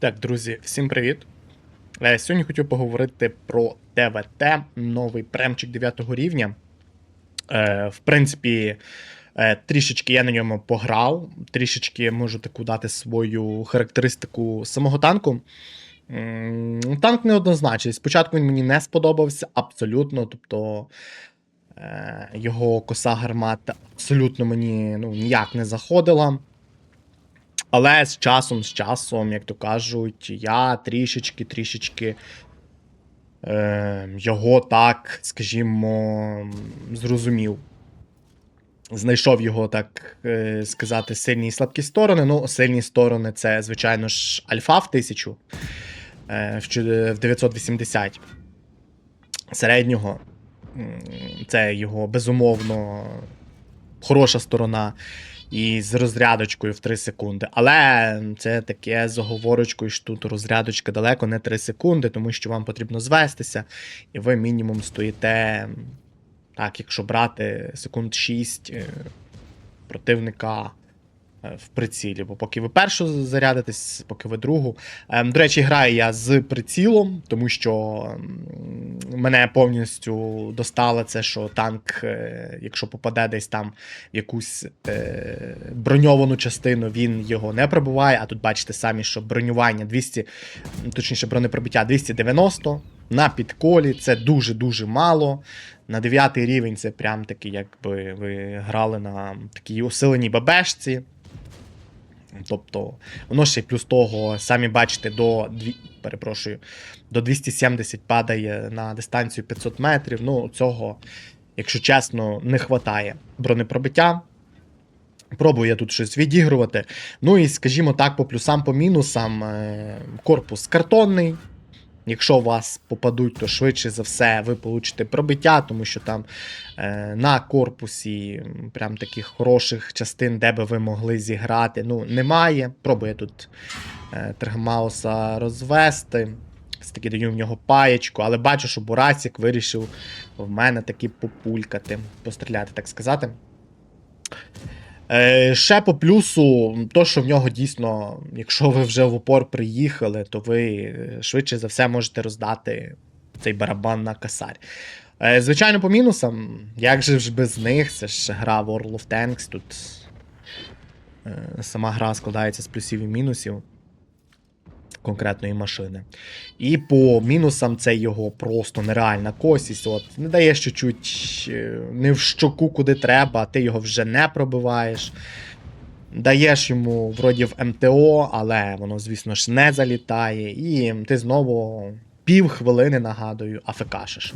Так, друзі, всім привіт. Е, Сьогодні хотів поговорити про ТВТ, новий премчик 9 рівня. Е, В принципі, е, трішечки я на ньому пограв, трішечки можу таку дати свою характеристику самого танку. Танк неоднозначний. Спочатку він мені не сподобався абсолютно. Тобто його коса гармата абсолютно мені ну, ніяк не заходила. Але з часом, з часом, як то кажуть, я трішечки, трішечки е, його так, скажімо, зрозумів. Знайшов його, так е, сказати, сильні і слабкі сторони. Ну, сильні сторони це, звичайно ж, альфа в 1000 е, в 980 середнього. Це його безумовно хороша сторона і з розрядочкою в 3 секунди. Але це таке з оговорочкою, що тут розрядочка далеко не 3 секунди, тому що вам потрібно звестися, і ви мінімум стоїте, так, якщо брати секунд 6 е, противника в прицілі. Бо поки ви першу зарядитесь, поки ви другу. Ем, До речі, граю я з прицілом, тому що мене повністю достало це, що танк, е, якщо попаде десь там в якусь е, броньовану частину, він його не пробиває. А тут бачите самі, що бронювання 200, ну, точніше, бронепробиття 290 на підколі. Це дуже-дуже мало. На 9 рівень це прям таки, якби ви грали на такій усиленій бабешці. Тобто, воно ще плюс того, самі бачите, до перепрошую, до 270 падає на дистанцію 500 метрів. Ну, цього, якщо чесно, не вистачає бронепробиття. Пробую я тут щось відігрувати. Ну і, скажімо так, по плюсам, по мінусам, е, корпус картонний. Якщо вас попадуть, то швидше за все ви получите пробиття, тому що там е, на корпусі прям таких хороших частин, де би ви могли зіграти, ну, немає. Пробую тут е, Тригмауса розвести. Все-таки даю в нього паєчку, але бачу, що Бурасік вирішив в мене таки популькати, постріляти, так сказати. Е, ще по плюсу, то, що в нього дійсно, якщо ви вже в упор приїхали, то ви е, швидше за все можете роздати цей барабан на касарь. Е, звичайно, по мінусам, як же ж без них, це ж гра World of Tanks, тут сама гра складається з плюсів і мінусів конкретної машини. І по мінусам це його просто нереальна косість. От, не даєш чуть-чуть е, не в щоку, куди треба, ти його вже не пробиваєш. Даєш йому вроді в МТО, але воно, звісно ж, не залітає. І ти знову пів хвилини, нагадую, АФКшиш.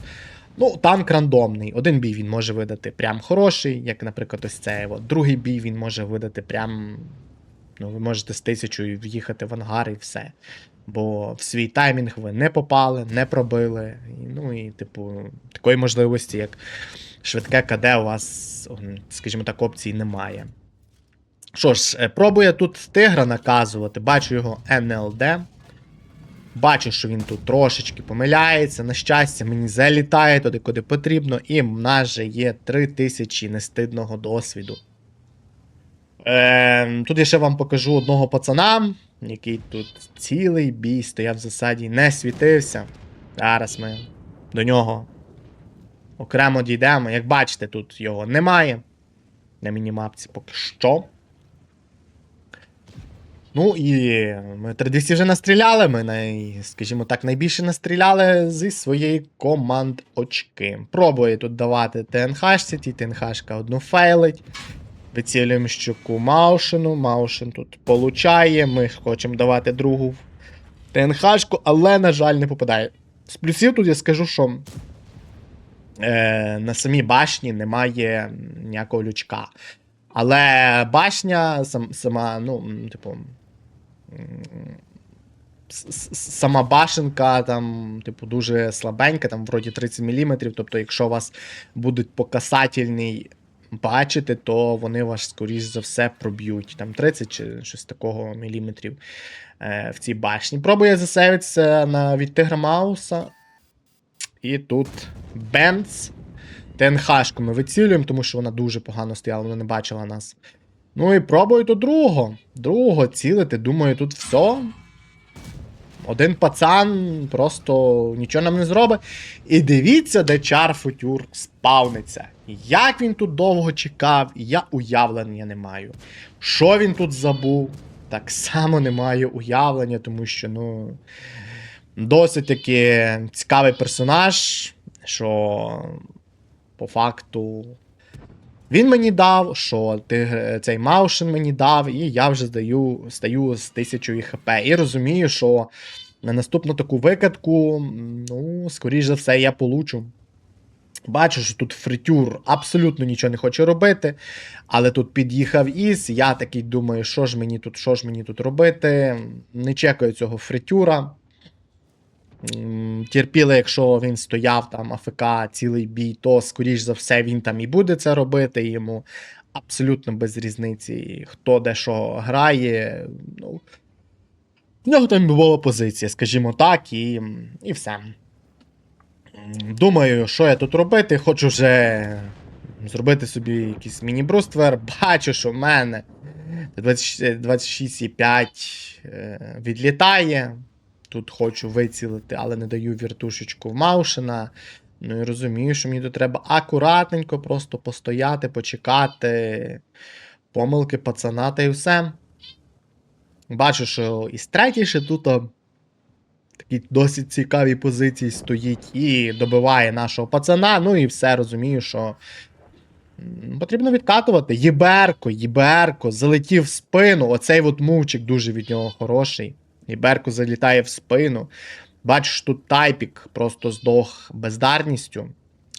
Ну, танк рандомний. Один бій він може видати прям хороший, як, наприклад, ось цей. Другий бій він може видати прям. Ну, ви можете з тисячою в'їхати в ангар і все. Бо в свій таймінг ви не попали, не пробили. Ну і, типу, такої можливості, як швидке КД, у вас, скажімо так, опцій немає. Що ж, е, пробує тут тигра наказувати, бачу його НЛД. Бачу, що він тут трошечки помиляється. На щастя, мені залітає туди, куди потрібно, і в нас же є 3000 нестидного досвіду. Е, тут я ще вам покажу одного пацана, який тут цілий бій стояв в засаді, не світився. Зараз ми до нього окремо дійдемо. Як бачите, тут його немає. На мінімапці поки що. Ну і ми 3200 вже настріляли. Ми, най, скажімо так, найбільше настріляли зі своєї команд очки. Пробує тут давати ТНХшці, ті ТНХшка одну фейлить. Вицілюємо щуку Маушину. Маушин тут получає. Ми хочемо давати другу ТНХшку, але, на жаль, не попадає. З плюсів тут я скажу, що е, на самій башні немає ніякого лючка. Але башня сам, сама, ну, типу. Сама башенка там, типу, дуже слабенька, там вроді 30 мм. Тобто, якщо вас будуть по бачити, то вони вас, скоріш за все, проб'ють. Там 30 чи щось такого міліметрів е, в цій башні. Пробує засейвитися на від Тигра Мауса. І тут Бенц. ТНХшку ми вицілюємо, тому що вона дуже погано стояла, вона не бачила нас. Ну і пробую тут другого. Другого цілити. Думаю, тут все. Один пацан просто нічого нам не зробить. І дивіться, де чар футюр спавниться. Як він тут довго чекав, я уявлення не маю. Що він тут забув? Так само не маю уявлення, тому що, ну. Досить таки цікавий персонаж, що по факту він мені дав, що ти, цей Маушен мені дав, і я вже здаю, стаю з 1000 хп. І розумію, що на наступну таку викатку, ну, скоріш за все, я получу. Бачу, що тут фритюр абсолютно нічого не хоче робити. Але тут під'їхав Іс. Я такий думаю, що ж мені тут, що ж мені тут робити. Не чекаю цього фритюра. Терпіли, якщо він стояв там АФК цілий бій, то скоріш за все він там і буде це робити. Йому абсолютно без різниці, хто де що грає. Ну, в нього там була позиція, скажімо так, і, і все. Думаю, що я тут робити. Хочу вже зробити собі якийсь міні-бруствер. Бачу, що в мене 26,5 е, відлітає. Тут хочу вицілити, але не даю віртушечку в Маушена. Ну і розумію, що мені тут треба акуратненько просто постояти, почекати. Помилки пацана та й все. Бачу, що і третій ще тут а, такі досить цікаві позиції стоїть і добиває нашого пацана. Ну і все розумію, що потрібно відкатувати. Єберко, Єберко, залетів в спину. Оцей от мувчик дуже від нього хороший. Єберко залітає в спину. Бачиш, тут тайпік просто здох бездарністю.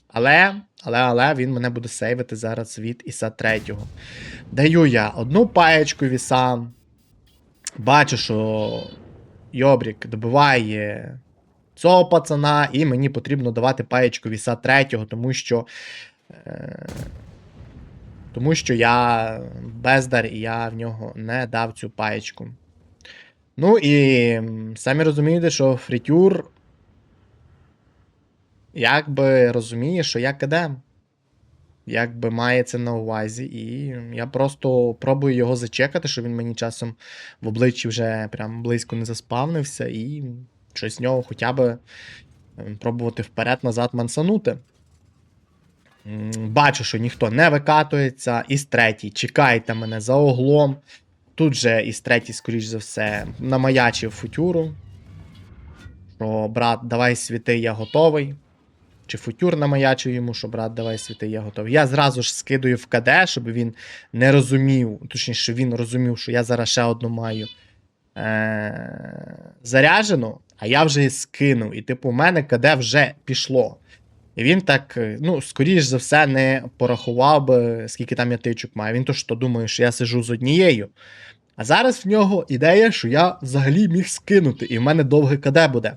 Але, але, але він мене буде сейвити зараз від Іса третього. Даю я одну паєчку віса. Бачу, що Йобрік добиває цього пацана, і мені потрібно давати паєчку віса третього, тому що. Е, тому що я бездар і я в нього не дав цю паєчку. Ну і самі розумієте, що фритюр якби розуміє, що я Якби має це на увазі, і я просто пробую його зачекати, щоб він мені часом в обличчі вже прям близько не заспавнився, і щось з нього хоча б ем, пробувати вперед-назад мансанути. Бачу, що ніхто не викатується. Із третій, чекайте мене за углом. Тут же із третій, скоріш за все, намаячив футюру. Що, брат, давай світи, я готовий. Чи футюр намаячив йому, що брат, давай світи, я готовий. Я зразу ж скидую в КД, щоб він не розумів, точніше, щоб він розумів, що я зараз ще одну маю е- заряджену, а я вже скинув. І, типу, у мене КД вже пішло. І він так, е, ну, скоріш за все, не порахував би, скільки там я тичок маю. Він то що думає, що я сижу з однією. А зараз в нього ідея, що я взагалі міг скинути, і в мене довге КД буде.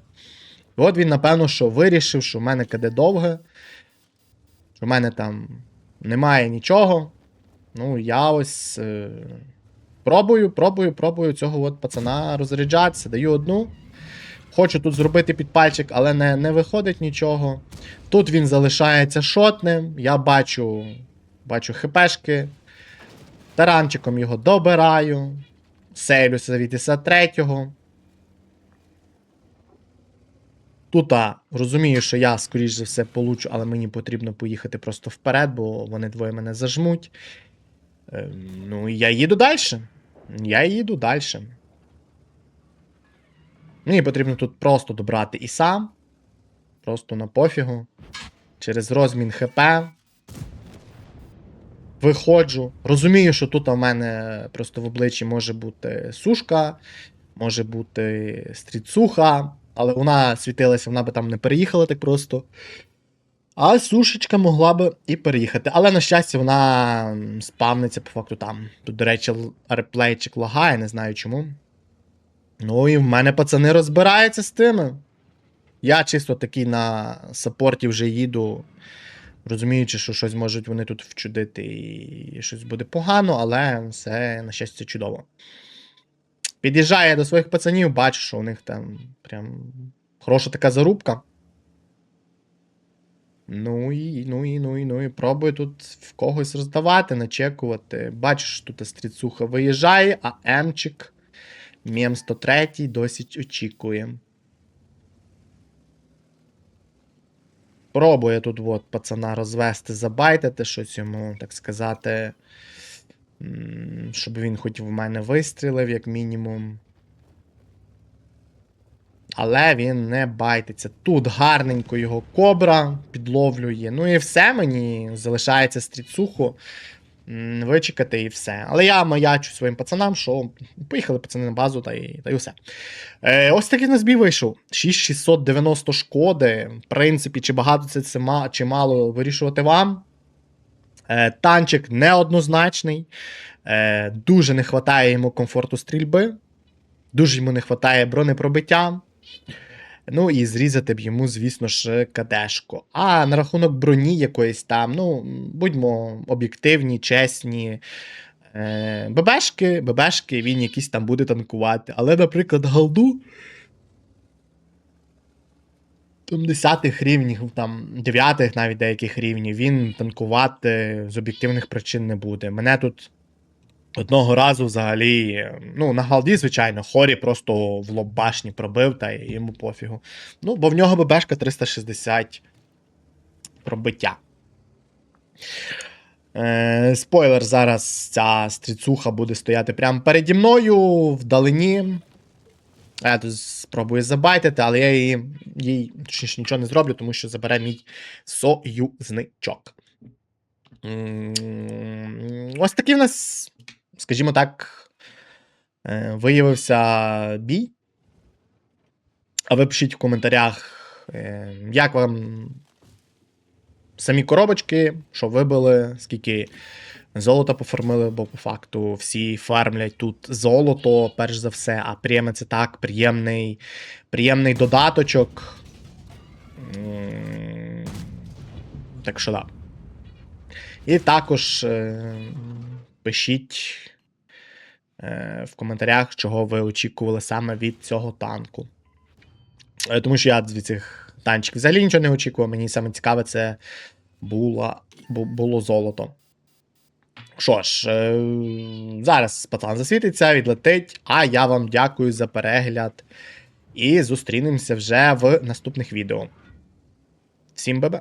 І от він, напевно, що вирішив, що в мене КД довге, що в мене там немає нічого. Ну, я ось е, пробую, пробую, пробую цього от пацана розряджатися, даю одну. Хочу тут зробити підпальчик, але не не виходить нічого. Тут він залишається шотним. Я бачу бачу хпшки. Таранчиком його добираю. Сейлюся від 53-го. Тут а, розумію, що я, скоріш за все, получу, але мені потрібно поїхати просто вперед, бо вони двоє мене зажмуть. Ем, ну, і я їду далі. Я їду далі. Мені потрібно тут просто добрати і сам. Просто на пофігу. Через розмін ХП. Виходжу. Розумію, що тут у мене просто в обличчі може бути сушка, може бути стріцуха, але вона світилася, вона би там не переїхала так просто. А сушечка могла би і переїхати. Але, на щастя, вона спавниться по факту там. Тут, до речі, реплейчик лагає, не знаю чому. Ну і в мене пацани розбираються з тими. Я чисто такий на саппорті вже їду, розуміючи, що щось можуть вони тут вчудити і щось буде погано, але все, на щастя, чудово. Під'їжджає до своїх пацанів, бачу, що у них там прям хороша така зарубка. Ну і ну і ну і ну і пробую тут в когось роздавати, начекувати. Бачиш, тут стріцуха виїжджає, а Емчик Мєм 103 досить очікує. Пробує тут от пацана розвести, забайтити щось йому, так сказати. Щоб він хоч в мене вистрілив, як мінімум. Але він не байтиться. Тут гарненько його кобра підловлює. Ну і все мені залишається стріцуху. Вичекати і все. Але я маячу своїм пацанам, що поїхали пацани на базу та й, та й усе. Е, ось такий нас бій вийшов. 6690 шкоди. В принципі, чи багато це, це чи мало вирішувати вам. Е, танчик неоднозначний. Е, дуже не вистачає йому комфорту стрільби. Дуже йому не вистачає бронепробиття. Ну і зрізати б йому, звісно ж, кадешко. А на рахунок броні якоїсь там, ну, будьмо об'єктивні, чесні. Е, ББшки, ББшки, він якийсь там буде танкувати. Але, наприклад, голду. Там 10 рівнів, там 9 навіть деяких рівнів, він танкувати з об'єктивних причин не буде. Мене тут одного разу взагалі, ну, на галді, звичайно, хорі просто в лоб башні пробив, та йому пофігу. Ну, бо в нього ББшка 360 пробиття. Е, спойлер, зараз ця стріцуха буде стояти прямо переді мною вдалині. Я тут спробую забайтити, але я їй, їй точніше, нічого не зроблю, тому що забере мій союзничок. Ось такий в нас, скажімо так, е, виявився бій. А ви пишіть в коментарях, е, як вам самі коробочки, що вибили, скільки золота пофармили, бо по факту всі фармлять тут золото, перш за все, а приємне це так, приємний, приємний додаточок. Так що да. І також е, пишіть е, в коментарях, чого ви очікували саме від цього танку. Е, Тому що я від цих танчиків взагалі нічого не очікував. Мені саме цікаве, це було, було золото. Що ж, е, зараз пацан засвітиться, відлетить, а я вам дякую за перегляд. І зустрінемося вже в наступних відео. Всім бебе!